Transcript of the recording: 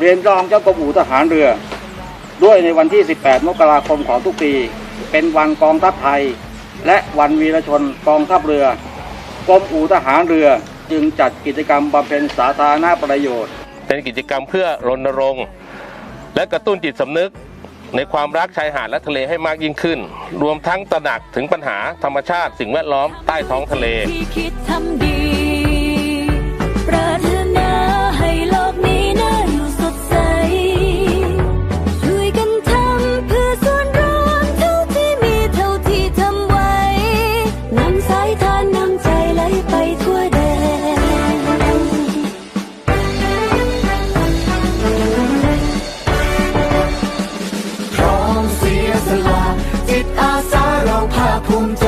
เรียนรองเจ้ากรมอู่ทหารเรือ ด้วยในวันที่ 18 มกราคมของทุกปี เป็นวันกองทัพไทย และวันวีรชนกองทัพเรือกรมอู่ทหารเรือจึงจัดกิจกรรมบำเพ็ญสาธารณประโยชน์ เป็นกิจกรรมเพื่อรณรงค์ และกระตุ้นจิตสำนึกในความรักชายหาดและทะเลให้มากยิ่งขึ้น รวมทั้งตระหนักถึงปัญหาธรรมชาติสิ่งแวดล้อมใต้ท้องทะเล สียสละจิตอาสาเราภาคภูมิใจ